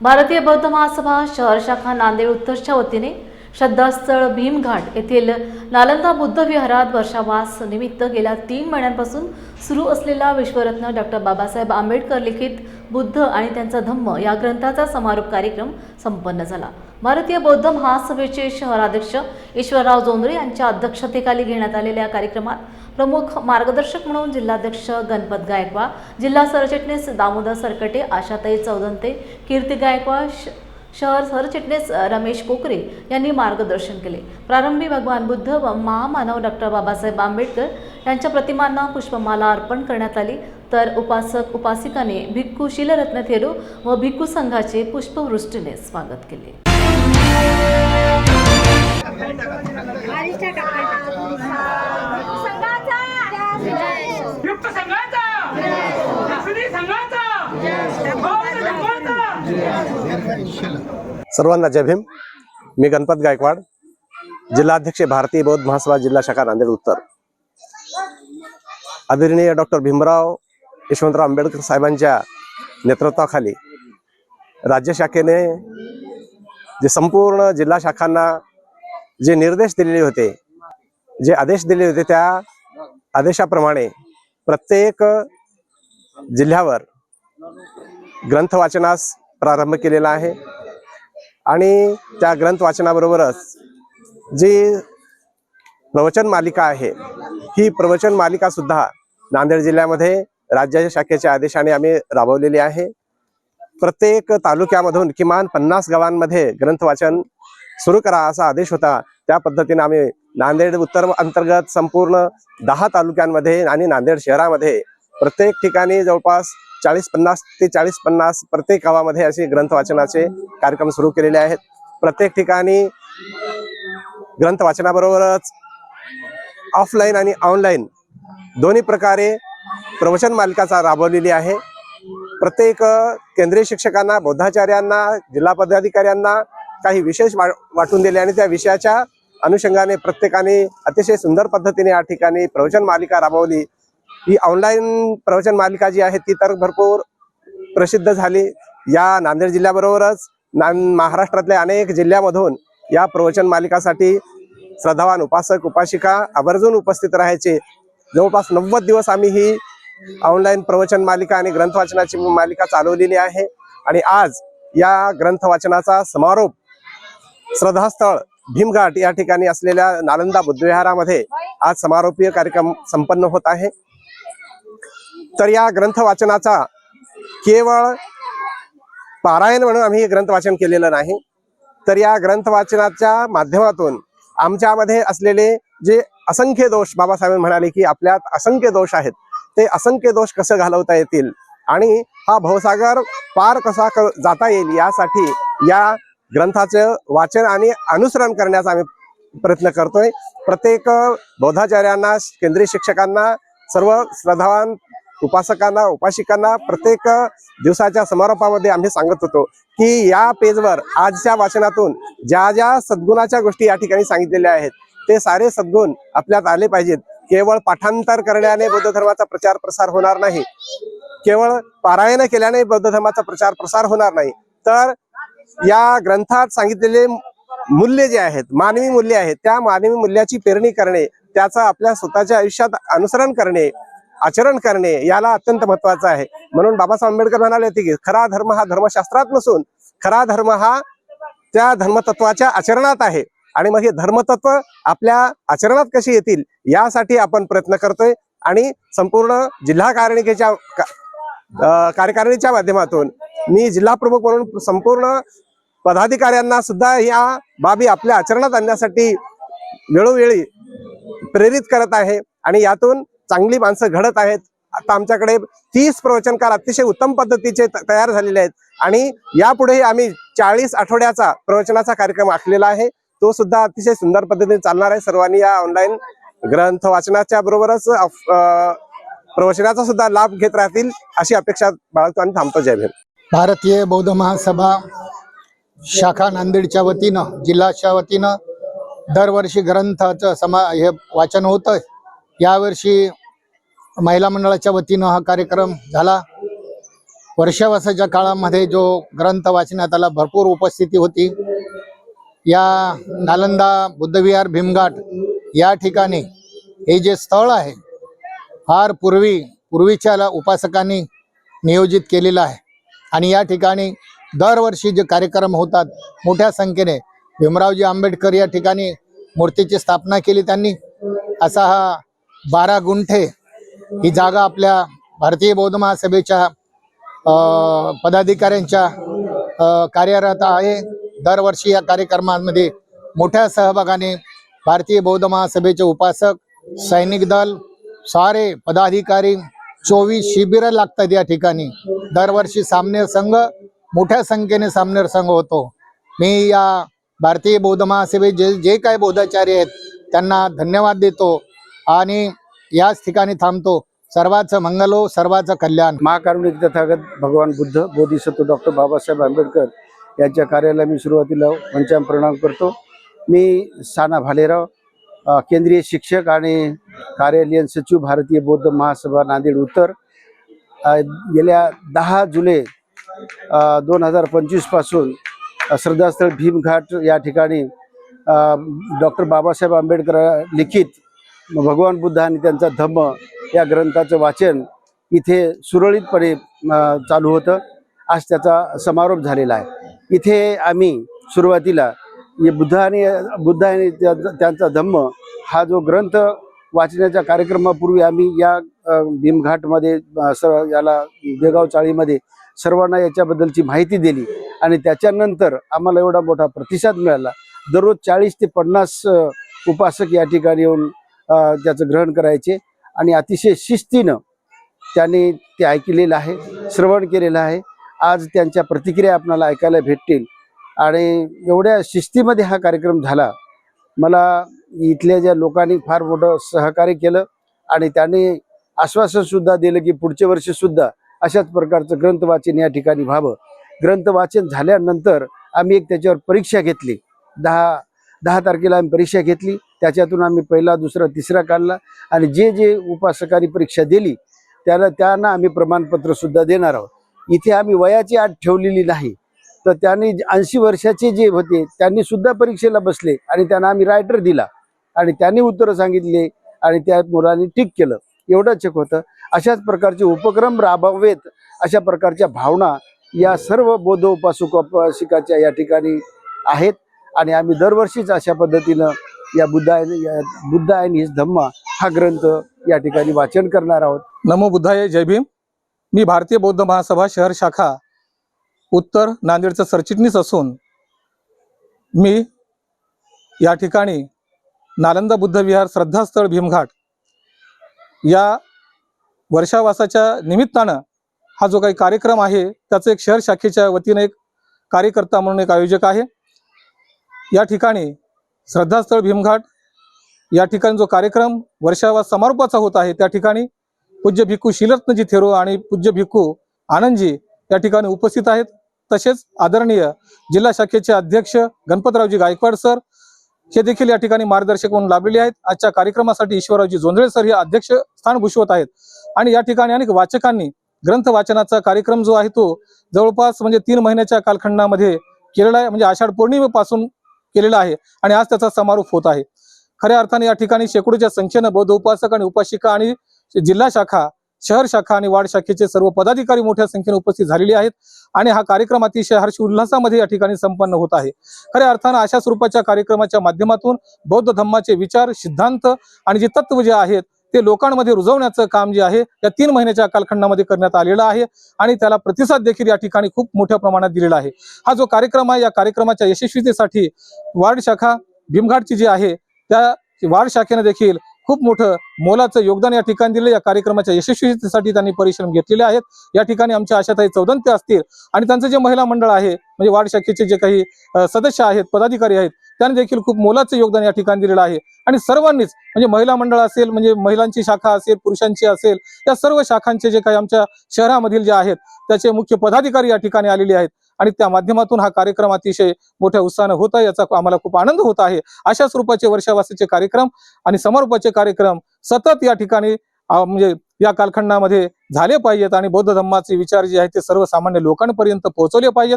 भारतीय बौद्ध महासभा शहर शाखा नांदेड उत्तरच्या वतीने श्रद्धास्थळ भीमघाट येथील नालंदा बुद्ध विहारात वर्षावास निमित्त गेल्या तीन महिन्यांपासून सुरू असलेला विश्वरत्न डॉक्टर बाबासाहेब आंबेडकर लिखित बुद्ध आणि त्यांचा धम्म या ग्रंथाचा समारोप कार्यक्रम संपन्न झाला. भारतीय बौद्ध महासभेचे शहराध्यक्ष ईश्वरराव जोंधळे यांच्या अध्यक्षतेखाली घेण्यात आलेल्या कार्यक्रमात प्रमुख मार्गदर्शक म्हणून जिल्हाध्यक्ष गणपत गायकवाड जिल्हा सरचिटणीस दामोदर सरकटे आशाताई चौदंते कीर्ती गायकवाड श- शहर सरचिटणीस रमेश कोकरे यांनी मार्गदर्शन केले. प्रारंभी भगवान बुद्ध व महामानव डॉक्टर बाबासाहेब आंबेडकर यांच्या प्रतिमांना पुष्पमाला अर्पण करण्यात आली. तर उपासक उपासिकाने भिक्खू शिलरत्न थेरो व भिक्खू संघाचे पुष्पवृष्टीने स्वागत केले युक्त संघाचा सुधी संघाचा बौद्ध धर्माचा सर्वांना जय भीम. मी गणपत गायकवाड जिल्हाध्यक्ष भारतीय बौद्ध महासभा जिल्हा शाखा नांदेड उत्तर. आदरणीय डॉक्टर भीमराव यशवंतराव आंबेडकर साहेबांच्या नेतृत्वाखाली राज्य शाखेने जे संपूर्ण जिल्हा शाखांना जे निर्देश दिलेले होते जे आदेश दिले होते त्या आदेशाप्रमाणे प्रत्येक जिल्ह्यावर ग्रंथ वाचनास प्रारंभ केलेला आहे. आणि त्या ग्रंथ वाचनाबरोबरच जी प्रवचन मालिका आहे ही प्रवचन मालिका सुद्धा नांदेड जिल्ह्यामध्ये राज्याच्या शाखेच्या आदेशाने आम्ही राबवलेली आहे. प्रत्येक तालुक्यामधून किमान पन्नास गावांमध्ये ग्रंथ वाचन सुरू करा असा आदेश होता. त्या पद्धतीने आम्ही नांदेड उत्तर अंतर्गत संपूर्ण दहा तालुक्यांमध्ये आणि नांदेड शहरामध्ये प्रत्येक ठिकाणी जवळपास चाळीस पन्नास ते चाळीस पन्नास प्रत्येक गावामध्ये असे ग्रंथ वाचनाचे कार्यक्रम सुरू केलेले आहेत. प्रत्येक ठिकाणी ग्रंथ वाचनाबरोबरच ऑफलाईन आणि ऑनलाईन दोन्ही प्रकारे प्रवचन मालिकाचा राबवलेली आहे. प्रत्येक केंद्रीय शिक्षकांना बौद्धाचार्यांना जिल्हा पदाधिकाऱ्यांना काही विशेष वाटून दिले आणि त्या विषयाच्या अनुषंगाने प्रत्येकाने अतिशय सुंदर पद्धतीने या ठिकाणी प्रवचन मालिका राबवली. ही ऑनलाईन प्रवचन मालिका जी आहे ती तर भरपूर प्रसिद्ध झाली. या नांदेड जिल्ह्याबरोबरच ना महाराष्ट्रातल्या अनेक जिल्ह्यामधून या प्रवचन मालिकासाठी श्रद्धावान उपासक उपासिका आवर्जून उपस्थित राहायचे. जवळपास नव्वद दिवस आम्ही ही ऑनलाईन प्रवचन मालिका आणि ग्रंथ वाचनाची मालिका चालवलेली आहे. आणि आज या ग्रंथ वाचनाचा समारोप श्रद्धास्थळ भीमघाट या ठिकाणी असलेल्या नालंदा बुद्धविहारामध्ये आज समारोपीय कार्यक्रम संपन्न होत आहे. तर या ग्रंथ वाचनाचा केवळ पारायण म्हणून आम्ही हे ग्रंथ वाचन केलेलं नाही. तर या ग्रंथ वाचनाच्या माध्यमातून आमच्यामध्ये असलेले जे असंख्य दोष बाबासाहेब म्हणाले की आपल्यात असंख्य दोष आहेत. ते असंख्य दोष कसं घालवता येतील आणि हा भवसागर पार कसा क- जाता येईल यासाठी या ग्रंथाचं वाचन आणि अनुसरण करण्याचा आम्ही प्रयत्न करतोय. प्रत्येक बौद्धाचार्यांना केंद्रीय शिक्षकांना सर्व श्रद्धावान उपासकांना उपासिकांना प्रत्येक दिवसाच्या समारोपामध्ये आम्ही सांगत होतो की या पेजवर आजच्या वाचनातून ज्या ज्या सद्गुणाच्या गोष्टी या ठिकाणी सांगितलेल्या आहेत ते सारे सद्गुण आपल्यात आले पाहिजेत. केवळ पाठांतर करण्याने बौद्ध धर्माचा प्रचार प्रसार होणार नाही. केवळ पारायण केल्याने बौद्ध धर्माचा प्रचार प्रसार होणार नाही. तर या ग्रंथात सांगितलेले मूल्य जे आहेत मानवी मूल्य आहेत त्या मानवी मूल्याची पेरणी करणे त्याचं आपल्या स्वतःच्या आयुष्यात अनुसरण करणे आचरण करणे याला अत्यंत महत्वाचं आहे. म्हणून बाबासाहेब आंबेडकर म्हणाले होते की खरा धर्म हा धर्मशास्त्रात नसून खरा धर्म हा त्या धर्मतत्वाच्या आचरणात आहे. आणि मग हे धर्मतत्व आपल्या आचरणात कशी येतील यासाठी आपण प्रयत्न करतोय. आणि संपूर्ण जिल्हा कारणिकेच्या का- कार्यकारिणीच्या माध्यमातून मी जिल्हा प्रमुख म्हणून संपूर्ण पदाधिकाऱ्यांना सुद्धा या बाबी आपल्या आचरणात आणण्यासाठी वेळोवेळी प्रेरित करत आहे. आणि यातून चांगली माणसं घडत आहेत. आता आमच्याकडे तीस प्रवचनकार अतिशय उत्तम पद्धतीचे तयार झालेले आहेत. आणि यापुढेही आम्ही चाळीस आठवड्याचा प्रवचनाचा कार्यक्रम आखलेला आहे. तो सुद्धा अतिशय सुंदर पद्धतीने चालणार आहे. सर्वांनी या ऑनलाईन ग्रंथ वाचनाच्या बरोबरच अफ- प्रवचनाचा सुद्धा लाभ घेत राहतील अशी अपेक्षा बाळगतो आणि थांबतो. जय भीम. भारतीय बौद्ध महासभा शाखा नांदेडच्या वतीनं जिल्हाच्या वतीनं दरवर्षी ग्रंथाचं समा हे वाचन होतं यावर्षी महिला मंडळाच्या वतीनं हा कार्यक्रम झाला. वर्षावासाच्या काळामध्ये जो ग्रंथ वाचण्यात आला भरपूर उपस्थिती होती. या नालंदा बुद्धविहार भीमघाट या ठिकाणी हे जे स्थळ आहे फार पूर्वी पूर्वीच्या उपासकांनी नियोजित केलेलं आहे. आणि या ठिकाणी दरवर्षी जे कार्यक्रम होतात मोठ्या संख्येने भीमरावजी आंबेडकर या ठिकाणी मूर्तीची स्थापना केली त्यांनी. असा हा बारा गुंठे ही जागा आपल्या भारतीय बौद्ध महासभेच्या पदाधिकाऱ्यांच्या कार्यरत आहे. दरवर्षी या कार्यक्रमांमध्ये मोठ्या सहभागाने भारतीय बौद्ध महासभेचे उपासक सैनिक दल सारे पदाधिकारी चोवीस शिबिरं लागतात या ठिकाणी. दरवर्षी सामने संघ मोठ्या संख्येने सामनेर संघ होतो. मी या भारतीय बौद्ध महासभेत जे जे काही बौद्धाचार्य आहेत त्यांना धन्यवाद देतो. आणि याच ठिकाणी थांबतो. सर्वांचं मंगलो हो, सर्वांचं कल्याण. महाकारुणिक तथागत भगवान बुद्ध बोधिसत्व डॉक्टर बाबासाहेब आंबेडकर यांच्या कार्याला मी सुरुवातीला पंचाम प्रणाम करतो. मी साना भालेराव केंद्रीय शिक्षक आणि कार्यालयीन सचिव भारतीय बौद्ध महासभा नांदेड उत्तर. गेल्या दहा जुलै दोन हजार पंचवीसपासून श्रद्धास्थळ भीमघाट या ठिकाणी डॉक्टर बाबासाहेब आंबेडकर लिखित भगवान बुद्ध आणि त्यांचा धम्म या ग्रंथाचं वाचन इथे सुरळीतपणे चालू होतं. आज त्याचा समारोप झालेला आहे. इथे आम्ही सुरुवातीला बुद्ध आणि बुद्ध आणि त्या- त्यांचा धम्म हा जो ग्रंथ वाचण्याच्या कार्यक्रमापूर्वी आम्ही या भीमघाटमध्ये सर्व याला देगाव चाळीमध्ये सर्वांना याच्याबद्दलची माहिती दिली आणि त्याच्यानंतर आम्हाला एवढा मोठा प्रतिसाद मिळाला. दररोज चाळीस ते पन्नास उपासक या ठिकाणी येऊन त्याचं ग्रहण करायचे. आणि अतिशय शिस्तीनं त्यांनी ते ऐकलेलं आहे श्रवण केलेलं आहे. आज त्यांच्या प्रतिक्रिया आपणाला ऐकायला भेटतील. आणि एवढ्या शिस्तीमध्ये हा कार्यक्रम झाला. मला इथल्या ज्या लोकांनी फार मोठं सहकार्य केलं आणि त्यांनी आश्वासनसुद्धा दिलं की पुढच्या वर्षीसुद्धा अशाच प्रकारचं ग्रंथ वाचन या ठिकाणी व्हावं. ग्रंथ वाचन झाल्यानंतर आम्ही एक त्याच्यावर परीक्षा घेतली. दहा दहा तारखेला आम्ही परीक्षा घेतली. त्याच्यातून आम्ही पहिला दुसरा तिसरा काढला. आणि जे जे उपासकांनी परीक्षा दिली त्याला त्यांना आम्ही प्रमाणपत्र सुद्धा देणार आहोत. इथे आम्ही वयाची आठ ठेवलेली नाही. तर त्यांनी ऐंशी वर्षाचे जे होते त्यांनी सुद्धा परीक्षेला बसले आणि त्यांना आम्ही रायटर दिला. आणि त्यांनी उत्तरं सांगितले आणि त्या मुलांनी ठीक केलं. एवढं चेक होतं. अशाच प्रकारचे उपक्रम राबवेत अशा प्रकारच्या भावना या सर्व बौद्ध उपासक उपासिकाच्या या ठिकाणी आहेत. आणि आम्ही दरवर्षीच अशा पद्धतीनं या बुद्धाय या बुद्ध आणि हिज धम्मा हा ग्रंथ या ठिकाणी वाचन करणार आहोत. नमो बुद्धाय जय भीम. मी भारतीय बौद्ध महासभा शहर शाखा उत्तर नांदेडचा सरचिटणीस असून मी या ठिकाणी नालंदा बुद्ध विहार श्रद्धास्थळ भीमघाट या वर्षावासाच्या निमित्तानं हा जो काही कार्यक्रम आहे त्याचं एक शहर शाखेच्या वतीनं एक कार्यकर्ता म्हणून एक आयोजक आहे. या ठिकाणी श्रद्धास्थळ भीमघाट या ठिकाणी जो कार्यक्रम वर्षावास समारोपाचा होत आहे त्या ठिकाणी पूज्य भिक्खू शिलरत्नजी थेरो आणि पूज्य भिक्खू आनंदजी या ठिकाणी उपस्थित आहेत. तसेच आदरणीय जिल्हा शाखेचे अध्यक्ष गणपतरावजी गायकवाड सर हे देखील या ठिकाणी मार्गदर्शक म्हणून लाभलेले आहेत. आजच्या कार्यक्रमासाठी ईश्वररावजी जोंधळे सर हे अध्यक्ष स्थान भूषवत आहेत. आणि या ठिकाणी अनेक वाचकांनी ग्रंथ वाचनाचा कार्यक्रम जो आहे तो जवळपास म्हणजे तीन महिन्याच्या कालखंडामध्ये केलेला आहे. म्हणजे आषाढ पौर्णिमेपासून केलेला आहे आणि आज त्याचा समारोप होत आहे. खऱ्या अर्थाने या ठिकाणी शेकडोच्या संख्येनं बौद्ध उपासक आणि उपासिका आणि जिल्हा शाखा शहर शाखा आणि वार्ड शाखेचे सर्व पदाधिकारी मोठ्या संख्येने उपस्थित झालेले आहेत आणि हा कार्यक्रम अतिशय हर्ष उल्हासामध्ये या ठिकाणी संपन्न होत आहे. खऱ्या अर्थानं अशा स्वरूपाच्या कार्यक्रमाच्या माध्यमातून बौद्ध धम्माचे विचार सिद्धांत आणि जे तत्व जे आहेत ते लोकांमध्ये रुजवण्याचं काम जे आहे या तीन महिन्याच्या कालखंडामध्ये करण्यात आलेलं आहे आणि त्याला प्रतिसाद देखील या ठिकाणी खूप मोठ्या प्रमाणात दिलेला आहे. हा जो कार्यक्रम आहे या कार्यक्रमाच्या यशस्वीतेसाठी वार्ड शाखा भीमघाटची जी आहे त्या वार्ड शाखेने देखील खूप मोठं मोलाचं योगदान या ठिकाणी दिलं या कार्यक्रमाच्या यशस्वीतेसाठी त्यांनी परिश्रम घेतलेले आहेत. या ठिकाणी आमच्या आशाताई चौदंते असतील आणि त्यांचं जे महिला मंडळ आहे म्हणजे वार्ड शाखेचे जे काही सदस्य आहेत पदाधिकारी आहेत त्यांनी देखील खूप मोलाचं योगदान या ठिकाणी दिलेलं आहे. आणि सर्वांनीच म्हणजे महिला मंडळ असेल म्हणजे महिलांची शाखा असेल पुरुषांची असेल या सर्व शाखांचे जे काही आमच्या शहरामधील जे आहेत त्याचे मुख्य पदाधिकारी या ठिकाणी आलेले आहेत. आणि त्या माध्यमातून हा कार्यक्रम अतिशय मोठ्या उत्साहानं होत आहे याचा आम्हाला खूप आनंद होत आहे. अशा स्वरूपाचे वर्षावासाचे कार्यक्रम आणि समारोपाचे कार्यक्रम सतत या ठिकाणी म्हणजे या कालखंडामध्ये झाले पाहिजेत. आणि बौद्ध धर्माचे विचार जे आहेत ते सर्वसामान्य लोकांपर्यंत पोहोचवले पाहिजेत.